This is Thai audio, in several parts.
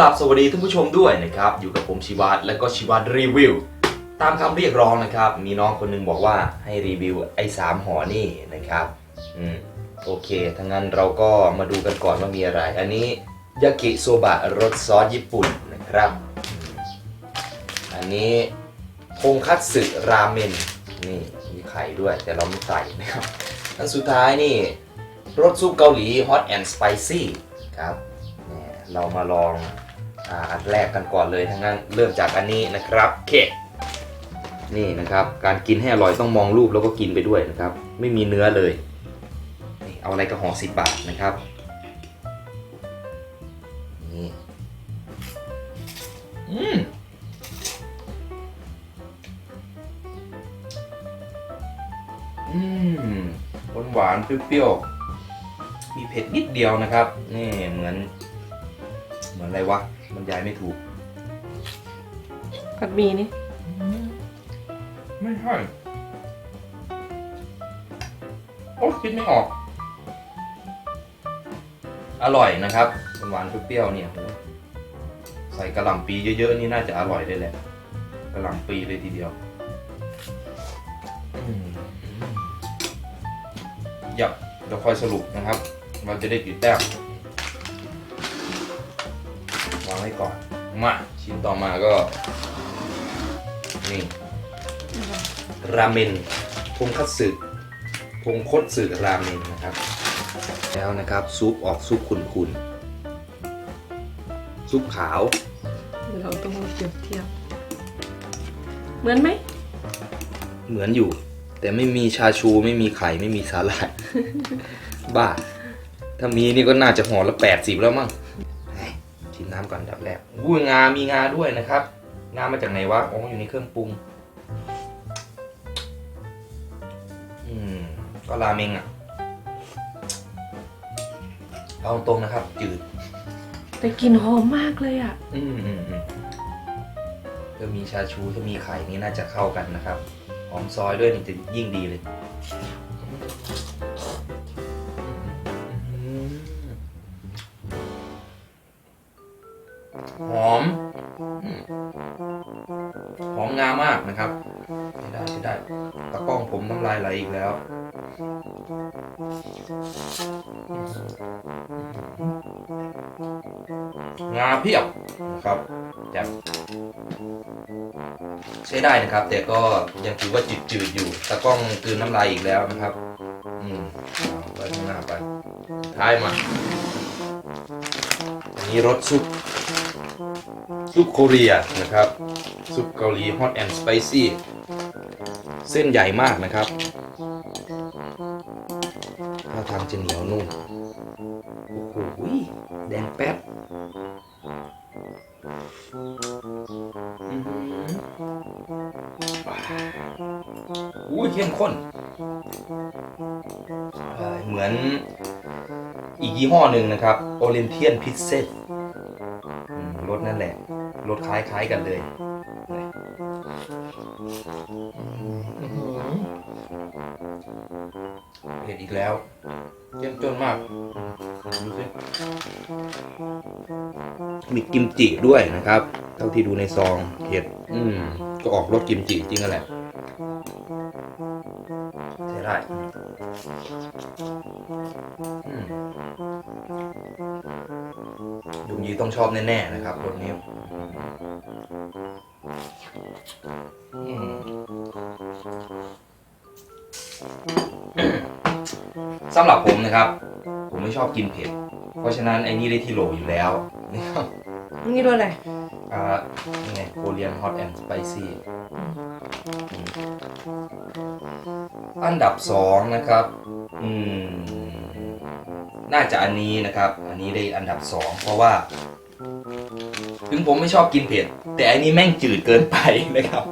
ราบสวัสดีท่านผู้ชมด้วยนะครับ อยู่กับผมชิวัตและก็ชิวัตรีวิว ตามคำเรียกร้องนะครับ มีน้องคนหนึงบอกว่าให้รีวิวไอ้สามหอนี่นะครับอืมโอเคถ้างั้นเราก็มาดูกันก่อนว่ามีอะไร อันนี้ยากิโซบะรสซอสญี่ปุ่นนะครับ อันนี้ทงคัตสึราเมนนี่มีไข่ด้วยแต่เราไม่ใส่นะครับอันสุดท้ายนี่รสซุปเกาหลี Hot and Spicy ครับเนี่ยเรามาลอง อาอันแรกกันก่อนเลยทั้งนั้นเริ่มจากอันนี้นะครับเคกนี่นะครับ การกินให้อร่อยต้องมองรูปแล้วก็กินไปด้วยนะครับ ไม่มีเนื้อเลย เอาอะไรก็ห่อสิบบาทนะครับนี่อืมอืมหวานๆเปรี้ยวๆมีเผ็ดนิดเดียวนะครับ นี่เหมือน เหมือนอะไรวะบรรยายไม่ถูก ผัดหมี่นี่ไม่ใช่โอ้คิดไม่ออก อร่อยนะครับหวานๆเปรี้ยวๆเนี่ยใส่กระหล่ำปีเยอะๆนี่น่าจะอร่อยเลยแหละกระหล่ำปีเลยทีเดียวอืมยับเดี๋ยวคอยสรุปนะครับ เราจะได้กี่แต้ม วางไว้ก่อน มาชิ้นต่อมาก็ นี่ ราเมนทงคัตสึทงคตสึราเมนนะครับ แล้วนะครับซุปออกซุปขุ่นๆซุปขาว เดี๋ยวเราต้องมาเปรียบเทียบ เหมือนไหม เหมือนอยู่ แต่ไม่มีชาชูไม่มีไข่ไม่มีสาหร่าย บ้า ถ้ามีนี่ก็น่าจะห่อละแปดสิบแล้วมั้งเฮ้ยชิม น้ำก่อนอันดับแรกอุ้ยงา มีงาด้วยนะครับ งามาจากไหนวะ อ๋อ อยู่ในเครื่องปรุง อืม ก็ราเมงอะ เอาตรงนะครับ จืด แต่กลิ่นหอมมากเลยอะ อืมอืมอืมถ้ามีชาชูถ้ามีไข่นี่น่าจะเข้ากันนะครับ หอมซอยด้วยนี่จะยิ่งดีเลย หอม หอมงามมากนะครับใช่ได้ใช่ได้ตะกล้องผมน้ำลายไหลอีกแล้ว งาเพียบนะครับแจ่มใช้ได้นะครับ แต่ก็ยังถือว่าจืดๆอยู่ตะกล้องกืนน้ำลายอีกแล้วนะครับ อืมไว้ข้างหน้าไปท้ายมาอันนี้รสซุป ซุปโคเรียนะครับ ซุปเกาหลี hot and spicy เส้นใหญ่มากนะครับท่าทางจะเหนียวนุ่มโอ้โหแดงแป๊บอุ้ยเข้มข้น เหมือนอีกยี่ห้อหนึ่งนะครับ โอลิมเพียนพิซเซ ถนั่นแหละรสคล้ายๆกันเลยอื้อหือเผ็ดอีกแล้วเข้มจนมาก ดูสิมีกิมจิด้วยนะครับ เท่าที่ดูในซองเห็ด อืม ก็ออกรสกิมจิจริงกันแหละ ได้อืมดูยีต้องชอบแน่ ๆ นะครับรสนี้สำหรับผมนะครับ ผมไม่ชอบกินเผ็ด เพราะฉะนั้นไอ้นี่ได้ที่โหลอยู่แล้วนะครับ นี่ด้วยอะไรอ่านี่ไงโคเรียนฮอตแอนด์สไปซี่อันดับสองนะครับ อืม น่าจะอันนี้นะครับ อันนี้ได้อันดับสองเพราะว่า ถึงผมไม่ชอบกินเผ็ด แต่อันนี้แม่งจืดเกินไปนะครับ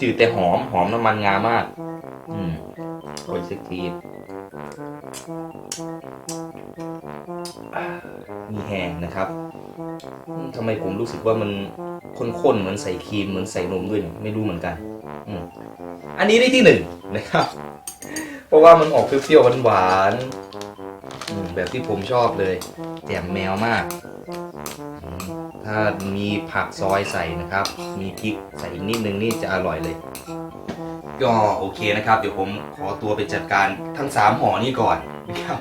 จืดแต่หอม หอมน้ำมันงามาก อืมโอ้ยสักที มีแห้งนะครับทำไมผมรู้สึกว่ามันข้นๆเหมือนใส่ครีมเหมือนใส่นมด้วยเนี่ยไม่รู้เหมือนกันอันนี้ได้ที่หนึ่งนะครับ เพราะว่ามันออกเปรี้ยวๆหวานๆแบบที่ผมชอบเลย แจ่มแมวมาก ถ้ามีผักซอยใส่นะครับ มีพริกใส่อีกนิดนึงนี่จะอร่อยเลย ก็โอเคนะครับ เดี๋ยวผมขอตัวไปจัดการทั้ง 3ห่อนี้ก่อนนะครับ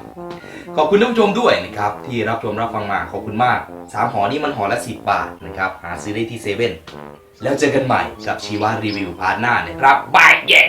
ขอบคุณท่านผู้ชมด้วยนะครับ ที่รับชมรับฟังมาขอบคุณมาก 3ห่อนี้มันห่อละ10 บาทนะครับ หาซื้อได้ที่เซเว่นแล้วเจอกันใหม่กับชีวารีวิวพาร์ทหน้านะครับบายเย้